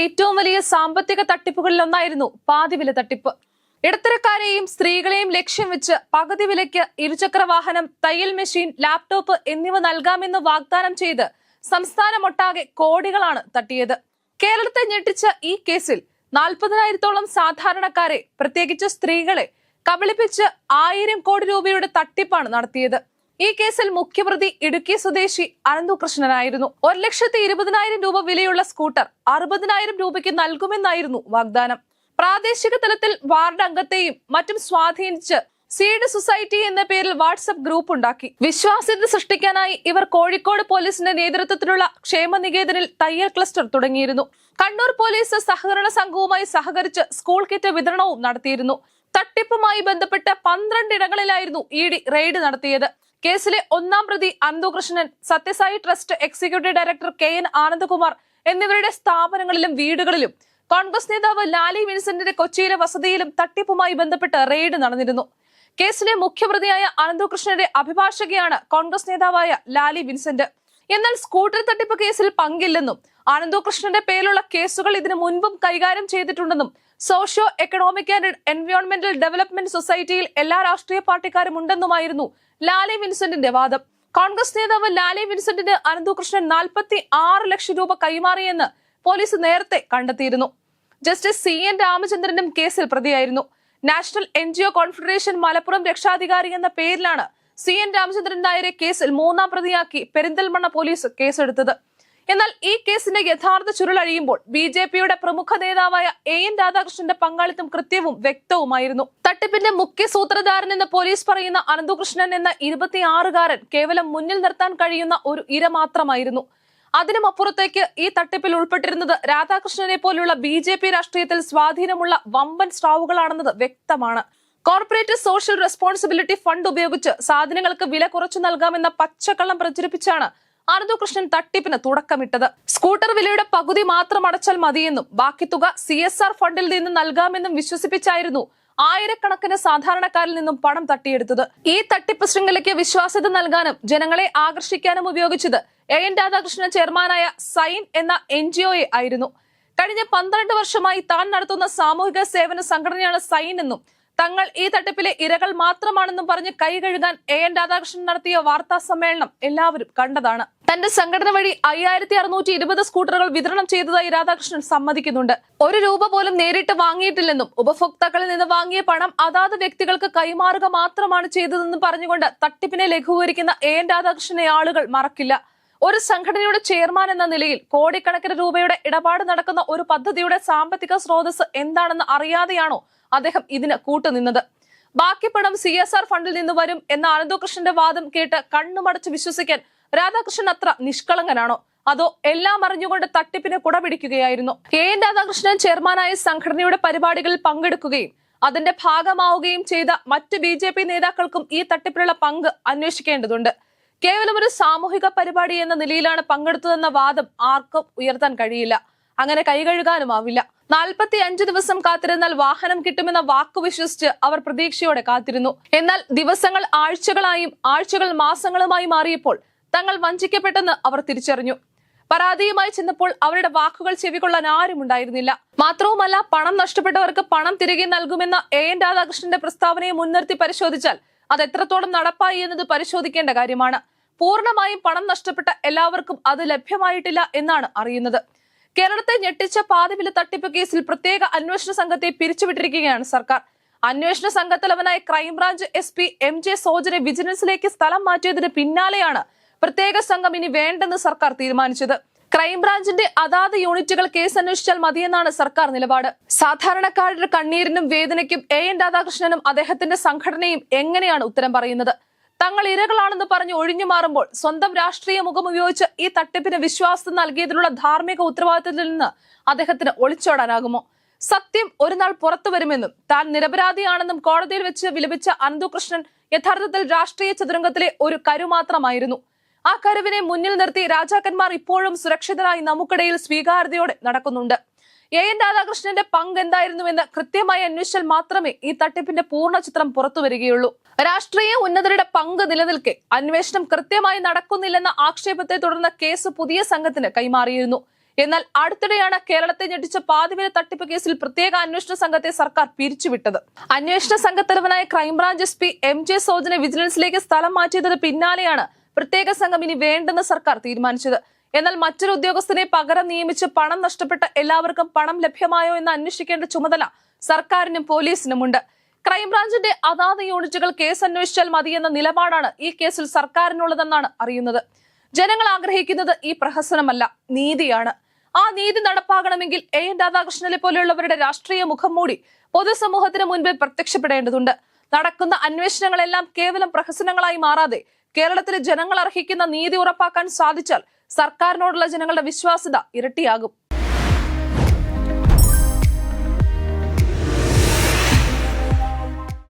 ഏറ്റവും വലിയ സാമ്പത്തിക തട്ടിപ്പുകളിൽ ഒന്നായിരുന്നു പാതിവില തട്ടിപ്പ്. ഇടത്തരക്കാരെയും സ്ത്രീകളെയും ലക്ഷ്യം വെച്ച് പകുതി വിലയ്ക്ക് ഇരുചക്ര വാഹനം തയ്യൽ മെഷീൻ ലാപ്ടോപ്പ് എന്നിവ നൽകാമെന്ന് വാഗ്ദാനം ചെയ്ത് സംസ്ഥാനമൊട്ടാകെ കോടികളാണ് തട്ടിയത്. കേരളത്തെ ഞെട്ടിച്ച ഈ കേസിൽ നാൽപ്പതിനായിരത്തോളം സാധാരണക്കാരെ പ്രത്യേകിച്ച് സ്ത്രീകളെ കബളിപ്പിച്ച് ആയിരം കോടി രൂപയുടെ തട്ടിപ്പാണ് നടത്തിയത്. ഈ കേസിൽ മുഖ്യപ്രതി ഇടുക്കി സ്വദേശി അനന്തുകൃഷ്ണനായിരുന്നു ഒരു ലക്ഷത്തി ഇരുപതിനായിരം രൂപ വിലയുള്ള സ്കൂട്ടർ അറുപതിനായിരം രൂപയ്ക്ക് നൽകുമെന്നായിരുന്നു വാഗ്ദാനം. പ്രാദേശിക തലത്തിൽ വാർഡ് അംഗത്തെയും മറ്റും സ്വാധീനിച്ച് സീഡ് സൊസൈറ്റി എന്ന പേരിൽ വാട്സപ്പ് ഗ്രൂപ്പ് ഉണ്ടാക്കി. വിശ്വാസ്യത സൃഷ്ടിക്കാനായി ഇവർ കോഴിക്കോട് പോലീസിന്റെ നേതൃത്വത്തിലുള്ള ക്ഷേമനികേതനിൽ തയ്യൽ ക്ലസ്റ്റർ തുടങ്ങിയിരുന്നു. കണ്ണൂർ പോലീസ് സഹകരണ സംഘവുമായി സഹകരിച്ച് സ്കൂൾ കിറ്റ് വിതരണവും നടത്തിയിരുന്നു. തട്ടിപ്പുമായി ബന്ധപ്പെട്ട് പന്ത്രണ്ട് ഇടങ്ങളിലായിരുന്നു ഇ ഡി റെയ്ഡ് നടത്തിയത്. കേസിലെ ഒന്നാം പ്രതി Ananthukrishnan Sathyasai trust executive director K N Anandakumar എന്നിവരുടെ സ്ഥാപനങ്ങളിലും വീടുകളിലും കോൺഗ്രസ് നേതാവ് ലാലി വിൻസെന്റിന്റെ കൊച്ചിയിലെ വസതിയിലും തട്ടിപ്പുമായി ബന്ധപ്പെട്ട് റെയ്ഡ് നടന്നിരുന്നു. കേസിലെ മുഖ്യപ്രതിയായ അനന്തകൃഷ്ണന്റെ അഭിഭാഷകയാണ് കോൺഗ്രസ് നേതാവായ ലാലി വിൻസെന്റ്. എന്നാൽ സ്കൂട്ടർ തട്ടിപ്പ് കേസിൽ പങ്കില്ലെന്നും ആനന്ദകൃഷ്ണന്റെ പേരിലുള്ള കേസുകൾ ഇതിനു മുൻപും കൈകാര്യം ചെയ്തിട്ടുണ്ടെന്നും സോഷ്യോ എക്കണോമിക് ആൻഡ് എൻവയോൺമെന്റൽ ഡെവലപ്മെന്റ് സൊസൈറ്റിയിൽ എല്ലാ രാഷ്ട്രീയ പാർട്ടിക്കാരും ഉണ്ടെന്നുമായിരുന്നു ലാലി വിൻസെന്റിന്റെ വാദം. കോൺഗ്രസ് നേതാവ് ലാലി വിൻസെന്റിന് അനന്തകൃഷ്ണൻ നാൽപ്പത്തി ആറ് ലക്ഷം രൂപ കൈമാറിയെന്ന് പോലീസ് നേരത്തെ കണ്ടെത്തിയിരുന്നു. ജസ്റ്റിസ് സി എൻ രാമചന്ദ്രനും കേസിൽ പ്രതിയായിരുന്നു. നാഷണൽ എൻ കോൺഫെഡറേഷൻ മലപ്പുറം രക്ഷാധികാരി എന്ന പേരിലാണ് സി എൻ രാമചന്ദ്രൻ നായരെ കേസിൽ മൂന്നാം പ്രതിയാക്കി പെരിന്തൽമണ്ണ പോലീസ് കേസെടുത്തത്. എന്നാൽ ഈ കേസിന്റെ യഥാർത്ഥ ചുരുളഴിയുമ്പോൾ ബി ജെ പിയുടെ പ്രമുഖ നേതാവായ എ എൻ രാധാകൃഷ്ണന്റെ പങ്കാളിത്തം കൃത്യവും വ്യക്തവുമായിരുന്നു. തട്ടിപ്പിന്റെ മുഖ്യ സൂത്രധാരൻ എന്ന് പോലീസ് പറയുന്ന അനന്തകൃഷ്ണൻ എന്ന ഇരുപത്തിയാറുകാരൻ കേവലം മുന്നിൽ നിർത്താൻ കഴിയുന്ന ഒരു ഇര മാത്രമായിരുന്നു. അതിനും അപ്പുറത്തേക്ക് ഈ തട്ടിപ്പിൽ ഉൾപ്പെട്ടിരുന്നത് രാധാകൃഷ്ണനെ പോലുള്ള ബി രാഷ്ട്രീയത്തിൽ സ്വാധീനമുള്ള വമ്പൻ സ്റ്റാവുകളാണെന്നത് വ്യക്തമാണ്. കോർപ്പറേറ്റ് സോഷ്യൽ റെസ്പോൺസിബിലിറ്റി ഫണ്ട് ഉപയോഗിച്ച് സാധനങ്ങൾക്ക് വില കുറച്ചു നൽകാമെന്ന പച്ചക്കള്ളം പ്രചരിപ്പിച്ചാണ് അനന്തു കൃഷ്ണൻ തട്ടിപ്പിന് തുടക്കമിട്ടത്. സ്കൂട്ടർ വിലയുടെ പകുതി മാത്രം അടച്ചാൽ മതിയെന്നും ബാക്കി തുക സി എസ് ആർ ഫണ്ടിൽ നിന്ന് നൽകാമെന്നും വിശ്വസിപ്പിച്ചായിരുന്നു ആയിരക്കണക്കിന് സാധാരണക്കാരിൽ നിന്നും പണം തട്ടിയെടുത്തത്. ഈ തട്ടിപ്പ് ശൃംഖലയ്ക്ക് വിശ്വാസ്യത നൽകാനും ജനങ്ങളെ ആകർഷിക്കാനും ഉപയോഗിച്ചത് എ എൻ രാധാകൃഷ്ണൻ ചെയർമാനായ സൈൻ എന്ന എൻ ജി ഒയെ ആയിരുന്നു. കഴിഞ്ഞ പന്ത്രണ്ട് വർഷമായി താൻ നടത്തുന്ന സാമൂഹിക സേവന സംഘടനയാണ് സൈൻ എന്നും തങ്ങൾ ഈ തട്ടിപ്പിലെ ഇരകൾ മാത്രമാണെന്നും പറഞ്ഞ് കൈ കഴുകാൻ എ എൻ രാധാകൃഷ്ണൻ നടത്തിയ വാർത്താ സമ്മേളനം എല്ലാവരും കണ്ടതാണ്. തന്റെ സംഘടന വഴി അയ്യായിരത്തി അറുന്നൂറ്റി ഇരുപത് സ്കൂട്ടറുകൾ വിതരണം ചെയ്തതായി രാധാകൃഷ്ണൻ സമ്മതിക്കുന്നുണ്ട്. ഒരു രൂപ പോലും നേരിട്ട് വാങ്ങിയിട്ടില്ലെന്നും ഉപഭോക്താക്കളിൽ നിന്ന് വാങ്ങിയ പണം അതാത് വ്യക്തികൾക്ക് കൈമാറുക മാത്രമാണ് ചെയ്തതെന്നും പറഞ്ഞുകൊണ്ട് തട്ടിപ്പിനെ ലഘൂകരിക്കുന്ന എ എൻ രാധാകൃഷ്ണനെ ആളുകൾ മറക്കില്ല. ഒരു സംഘടനയുടെ ചെയർമാൻ എന്ന നിലയിൽ കോടിക്കണക്കിന് രൂപയുടെ ഇടപാട് നടക്കുന്ന ഒരു പദ്ധതിയുടെ സാമ്പത്തിക സ്രോതസ് എന്താണെന്ന് അറിയാതെയാണോ അദ്ദേഹം ഇതിന് കൂട്ടുനിന്നത്? ബാക്കി പണം സി എസ് ആർ ഫണ്ടിൽ നിന്ന് വരും എന്ന അനന്തകൃഷ്ണന്റെ വാദം കേട്ട് കണ്ണുമടച്ച് വിശ്വസിക്കാൻ രാധാകൃഷ്ണൻ അത്ര നിഷ്കളങ്കനാണോ? അതോ എല്ലാം അറിഞ്ഞുകൊണ്ട് തട്ടിപ്പിന് കുടപിടിക്കുകയായിരുന്നു? കെ എൻ രാധാകൃഷ്ണൻ ചെയർമാനായ സംഘടനയുടെ പരിപാടികളിൽ പങ്കെടുക്കുകയും അതിന്റെ ഭാഗമാവുകയും ചെയ്ത മറ്റ് ബി നേതാക്കൾക്കും ഈ തട്ടിപ്പിനുള്ള പങ്ക് അന്വേഷിക്കേണ്ടതുണ്ട്. കേവലം ഒരു സാമൂഹിക പരിപാടി എന്ന നിലയിലാണ് പങ്കെടുത്തതെന്ന വാദം ആർക്കും ഉയർത്താൻ കഴിയില്ല. അങ്ങനെ കൈകഴുകാനുമാവില്ല നാൽപ്പത്തി അഞ്ച് ദിവസം കാത്തിരുന്നാൽ വാഹനം കിട്ടുമെന്ന വാക്ക് വിശ്വസിച്ച് അവർ പ്രതീക്ഷയോടെ കാത്തിരുന്നു. എന്നാൽ ദിവസങ്ങൾ ആഴ്ചകളായും ആഴ്ചകൾ മാസങ്ങളുമായി മാറിയപ്പോൾ തങ്ങൾ വഞ്ചിക്കപ്പെട്ടെന്ന് അവർ തിരിച്ചറിഞ്ഞു. പരാതിയുമായി ചെന്നപ്പോൾ അവരുടെ വാക്കുകൾ ചെവികൊള്ളാൻ ആരും ഉണ്ടായിരുന്നില്ല. മാത്രവുമല്ല പണം നഷ്ടപ്പെട്ടവർക്ക് പണം തിരികെ നൽകുമെന്ന എ എൻ രാധാകൃഷ്ണന്റെ പ്രസ്താവനയെ മുൻനിർത്തി പരിശോധിച്ചാൽ അത് എത്രത്തോളം നടപ്പായി എന്നത് പരിശോധിക്കേണ്ട കാര്യമാണ്. പൂർണമായും പണം നഷ്ടപ്പെട്ട എല്ലാവർക്കും അത് ലഭ്യമായിട്ടില്ല എന്നാണ് അറിയുന്നത്. കേരളത്തെ ഞെട്ടിച്ച പാതിവില തട്ടിപ്പ് കേസിൽ പ്രത്യേക അന്വേഷണ സംഘത്തെ പിരിച്ചുവിട്ടിരിക്കുകയാണ് സർക്കാർ. അന്വേഷണ സംഘത്തലവനായ crime branch S P M J സോജനെ വിജിലൻസിലേക്ക് സ്ഥലം മാറ്റിയതിന് പിന്നാലെയാണ് പ്രത്യേക സംഘം ഇനി വേണ്ടെന്ന് സർക്കാർ തീരുമാനിച്ചത്. ക്രൈംബ്രാഞ്ചിന്റെ അതാത് യൂണിറ്റുകൾ കേസ് അന്വേഷിച്ചാൽ മതിയെന്നാണ് സർക്കാർ നിലപാട്. സാധാരണക്കാരുടെ കണ്ണീരിനും വേദനയ്ക്കും എ എൻ രാധാകൃഷ്ണനും അദ്ദേഹത്തിന്റെ സംഘടനയും എങ്ങനെയാണ് ഉത്തരം പറയുന്നത്? തങ്ങൾ ഇരകളാണെന്ന് പറഞ്ഞ് ഒഴിഞ്ഞു മാറുമ്പോൾ സ്വന്തം രാഷ്ട്രീയ മുഖം ഉപയോഗിച്ച് ഈ തട്ടിപ്പിന് വിശ്വാസം നൽകിയതിലുള്ള ധാർമ്മിക ഉത്തരവാദിത്തത്തിൽ നിന്ന് അദ്ദേഹത്തിന് ഒളിച്ചോടാനാകുമോ? സത്യം ഒരു നാൾ പുറത്തു വരുമെന്നും താൻ നിരപരാധിയാണെന്നും കോടതിയിൽ വെച്ച് വിലപിച്ച അനന്തുകൃഷ്ണൻ യഥാർത്ഥത്തിൽ രാഷ്ട്രീയ ചതുരംഗത്തിലെ ഒരു കരു മാത്രമായിരുന്നു ആ കരുവിനെ മുന്നിൽ നിർത്തി രാജാക്കന്മാർ ഇപ്പോഴും സുരക്ഷിതരായി നമുക്കിടയിൽ സ്വീകാര്യതയോടെ നടക്കുന്നുണ്ട്. എ. എൻ. രാധാകൃഷ്ണന്റെ പങ്ക് എന്തായിരുന്നുവെന്ന് കൃത്യമായി അന്വേഷിച്ചാൽ മാത്രമേ ഈ തട്ടിപ്പിന്റെ പൂർണ ചിത്രം പുറത്തു വരികയുള്ളൂ. രാഷ്ട്രീയ ഉന്നതരുടെ പങ്ക് നിലനിൽക്കെ അന്വേഷണം കൃത്യമായി നടക്കുന്നില്ലെന്ന ആക്ഷേപത്തെ തുടർന്ന് കേസ് പുതിയ സംഘത്തിന് കൈമാറിയിരുന്നു. എന്നാൽ അടുത്തിടെയാണ് കേരളത്തെ ഞെട്ടിച്ച പാതിവില തട്ടിപ്പ് കേസിൽ പ്രത്യേക അന്വേഷണ സംഘത്തെ സർക്കാർ പിരിച്ചുവിട്ടത്. അന്വേഷണ സംഘത്തലവനായ crime branch S P M J സോജനെ വിജിലൻസിലേക്ക് സ്ഥലം മാറ്റിയതിന് പിന്നാലെയാണ് പ്രത്യേക സംഘം ഇനി വേണ്ടെന്ന് സർക്കാർ തീരുമാനിച്ചത്. എന്നാൽ മറ്റൊരു ഉദ്യോഗസ്ഥനെ പകരം നിയമിച്ച് പണം നഷ്ടപ്പെട്ട എല്ലാവർക്കും പണം ലഭ്യമായോ എന്ന് അന്വേഷിക്കേണ്ട ചുമതല സർക്കാരിനും പോലീസിനുമുണ്ട്. ക്രൈംബ്രാഞ്ചിന്റെ അതാത് യൂണിറ്റുകൾ കേസ് അന്വേഷിച്ചാൽ മതിയെന്ന നിലപാടാണ് ഈ കേസിൽ സർക്കാരിനുള്ളതെന്നാണ് അറിയുന്നത്. ജനങ്ങൾ ആഗ്രഹിക്കുന്നത് ഈ പ്രഹസനമല്ല നീതിയാണ്. ആ നീതി നടപ്പാകണമെങ്കിൽ എ എൻ രാധാകൃഷ്ണനെ പോലെയുള്ളവരുടെ രാഷ്ട്രീയ മുഖം മൂടി പൊതുസമൂഹത്തിന് മുൻപിൽ പ്രത്യക്ഷപ്പെടേണ്ടതുണ്ട്. നടക്കുന്ന അന്വേഷണങ്ങളെല്ലാം കേവലം പ്രഹസനങ്ങളായി മാറാതെ കേരളത്തിലെ ജനങ്ങൾ അർഹിക്കുന്ന നീതി ഉറപ്പാക്കാൻ സാധിച്ചാൽ സർക്കാരിനോടുള്ള ജനങ്ങളുടെ വിശ്വാസ്യത ഇരട്ടിയാകും.